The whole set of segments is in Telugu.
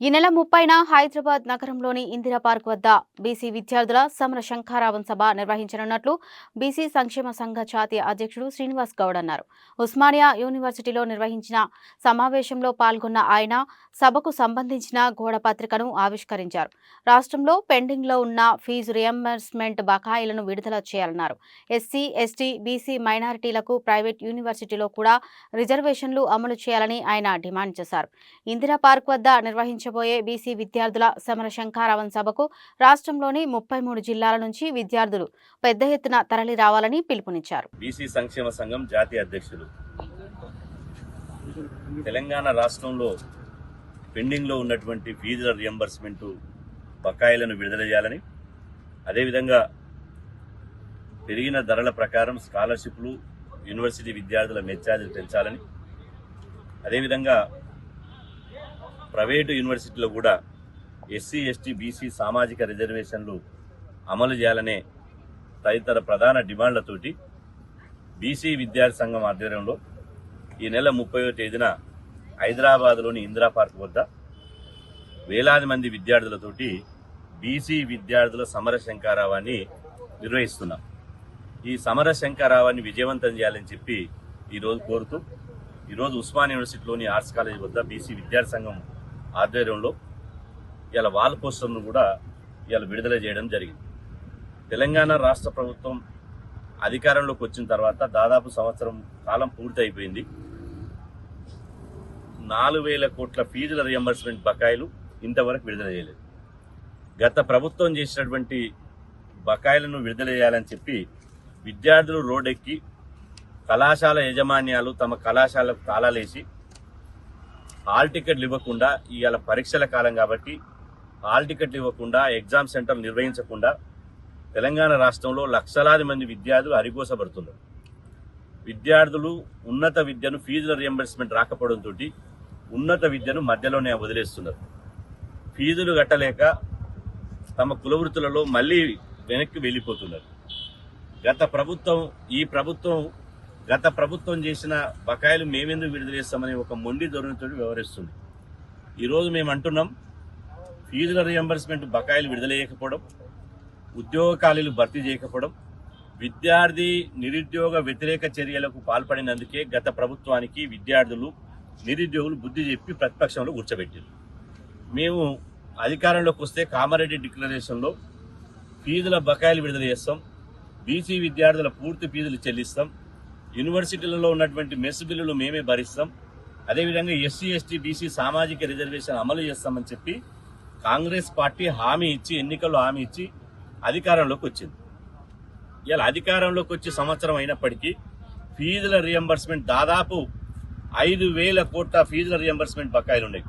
ఈ నెల ముప్పైన హైదరాబాద్ నగరంలోని ఇందిరా పార్క్ వద్ద బీసీ విద్యార్థుల సమర శంఖారావం సభ నిర్వహించనున్నట్లు బీసీ సంక్షేమ సంఘ జాతీయ అధ్యక్షుడు శ్రీనివాస్ గౌడ్ అన్నారు. ఉస్మానియా యూనివర్సిటీలో నిర్వహించిన సమావేశంలో పాల్గొన్న ఆయన సభకు సంబంధించిన గోడ పత్రికను ఆవిష్కరించారు. రాష్ట్రంలో పెండింగ్లో ఉన్న ఫీజు రియంబర్స్మెంట్ బకాయిలను విడుదల చేయాలన్నారు. ఎస్సీ ఎస్టీ బీసీ మైనారిటీలకు ప్రైవేట్ యూనివర్సిటీలో కూడా రిజర్వేషన్లు అమలు చేయాలని ఆయన డిమాండ్ చేశారు. ఇందిరా పార్క్ వద్ద నిర్వహించబోయే బీసీ విద్యార్థుల సమర శంఖారావం సభకు రాష్ట్రంలోని ముప్పై మూడు జిల్లాల నుంచి విద్యార్థులు పెద్ద ఎత్తున తరలి రావాలని పిలుపునిచ్చారు. బీసీ సంక్షేమ సంఘం జాతీయ అధ్యక్షులు. తెలంగాణ రాష్ట్రంలో పెండింగ్లో ఉన్నటువంటి ఫీజుల రియంబర్స్మెంట్ బకాయిలను విడుదల చేయాలని అదేవిధంగా పెరిగిన ధరల ప్రకారం స్కాలర్షిప్లు యూనివర్సిటీ విద్యార్థుల మెచ్చార్జీలు పెంచాలని అదేవిధంగా ప్రైవేటు యూనివర్సిటీలో కూడా ఎస్సీ ఎస్టీ బీసీ సామాజిక రిజర్వేషన్లు అమలు చేయాలనే తదితర ప్రధాన డిమాండ్లతోటి బీసీ విద్యార్థి సంఘం ఆధ్వర్యంలో ఈ నెల ముప్పయో తేదీన హైదరాబాద్లోని ఇందిరా పార్క్ వద్ద వేలాది మంది విద్యార్థులతోటి బీసీ విద్యార్థుల సమర శంకారావాన్ని నిర్వహిస్తున్నాం. ఈ సమర శంకారావాన్ని విజయవంతం చేయాలని చెప్పి ఈరోజు కోరుతూ ఈరోజు ఉస్మాన్ యూనివర్సిటీలోని ఆర్ట్స్ కాలేజ్ వద్ద బీసీ విద్యార్థి సంఘం ఆధ్వర్యంలో ఇలా వాల్ పోస్టర్ను కూడా ఇలా విడుదల చేయడం జరిగింది. తెలంగాణ రాష్ట్ర ప్రభుత్వం అధికారంలోకి వచ్చిన తర్వాత దాదాపు సంవత్సరం కాలం పూర్తయిపోయింది. నాలుగు వేల కోట్ల ఫీజుల రియంబర్స్మెంట్ బకాయిలు ఇంతవరకు విడుదల చేయలేదు. గత ప్రభుత్వం చేసినటువంటి బకాయిలను విడుదల చేయాలని చెప్పి విద్యార్థులు రోడ్డెక్కి కళాశాల యజమాన్యాలు తమ కళాశాలకు తాళాలేసి హాల్ టికెట్లు ఇవ్వకుండా ఇవాళ పరీక్షల కాలం కాబట్టి హాల్ టికెట్లు ఇవ్వకుండా ఎగ్జామ్ సెంటర్ నిర్వహించకుండా తెలంగాణ రాష్ట్రంలో లక్షలాది మంది విద్యార్థులు అరిగోసపడుతున్నారు. విద్యార్థులు ఉన్నత విద్యను ఫీజుల రియంబర్స్మెంట్ రాకపోవడంతో ఉన్నత విద్యను మధ్యలోనే వదిలేస్తున్నారు. ఫీజులు కట్టలేక తమ కులవృత్తులలో మళ్ళీ వెనక్కి వెళ్ళిపోతున్నారు. గత ప్రభుత్వం ఈ ప్రభుత్వం గత ప్రభుత్వం చేసిన బకాయిలు మేమెందుకు విడుదల చేస్తామని ఒక మొండి ధోరణితో వ్యవహరిస్తుంది. ఈరోజు మేము అంటున్నాం ఫీజుల రియంబర్స్మెంట్ బకాయిలు విడుదల చేయకపోవడం ఉద్యోగ ఖాళీలు భర్తీ చేయకపోవడం విద్యార్థి నిరుద్యోగ వ్యతిరేక చర్యలకు పాల్పడినందుకే గత ప్రభుత్వానికి విద్యార్థులు నిరుద్యోగులు బుద్ధి చెప్పి ప్రతిపక్షంలో కూర్చోబెట్టారు. మేము అధికారంలోకి వస్తే కామారెడ్డి డిక్లరేషన్లో ఫీజుల బకాయిలు విడుదల చేస్తాం బీసీ విద్యార్థుల పూర్తి ఫీజులు చెల్లిస్తాం యూనివర్సిటీలలో ఉన్నటువంటి మెస్ బిల్లులు మేమే భరిస్తాం. అదేవిధంగా ఎస్సీ ఎస్టీ బీసీ సామాజిక రిజర్వేషన్ అమలు చేస్తామని చెప్పి కాంగ్రెస్ పార్టీ హామీ ఇచ్చి ఎన్నికల్లో హామీ ఇచ్చి అధికారంలోకి వచ్చింది. ఇలా అధికారంలోకి వచ్చి సంవత్సరం అయినప్పటికీ ఫీజుల రియంబర్స్మెంట్ దాదాపు ఐదు వేల కోట్ల ఫీజుల రియంబర్స్మెంట్ బకాయిలు ఉన్నాయి.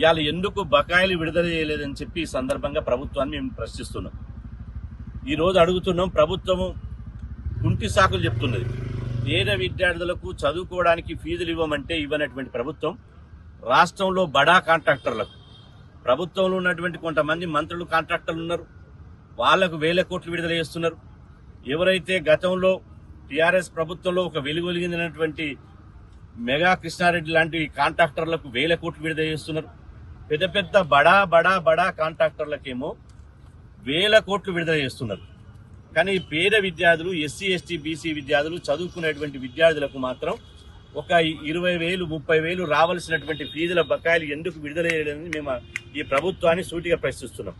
ఇవాళ ఎందుకు బకాయిలు విడుదల చేయలేదని చెప్పి ఈ సందర్భంగా ప్రభుత్వాన్ని మేము ప్రశ్నిస్తున్నాం. ఈ రోజు అడుగుతున్నాం ప్రభుత్వము కుంటి సాకులు చెప్తున్నది. పేద విద్యార్థులకు చదువుకోవడానికి ఫీజులు ఇవ్వమంటే ఇవ్వనటువంటి ప్రభుత్వం రాష్ట్రంలో బడా కాంట్రాక్టర్లకు ప్రభుత్వంలో ఉన్నటువంటి కొంతమంది మంత్రులు కాంట్రాక్టర్లు ఉన్నారు. వాళ్ళకు వేల కోట్లు విడుదల చేస్తున్నారు. ఎవరైతే గతంలో టీఆర్ఎస్ ప్రభుత్వంలో ఒక వెలుగొలిగినటువంటి మెగా కృష్ణారెడ్డి లాంటి కాంట్రాక్టర్లకు వేల కోట్లు విడుదల చేస్తున్నారు. పెద్ద పెద్ద బడా బడా బడా కాంట్రాక్టర్లకేమో వేల కోట్లు విడుదల చేస్తున్నారు. కానీ పేద విద్యార్థులు ఎస్సీ ఎస్టీ బీసీ విద్యార్థులు చదువుకునేటువంటి విద్యార్థులకు మాత్రం ఒక ఇరవై వేలు ముప్పై వేలు రావాల్సినటువంటి ఫీజుల బకాయిలు ఎందుకు విడుదల చేయలేదని మేము ఈ ప్రభుత్వాన్ని సూటిగా ప్రశ్నిస్తున్నాం.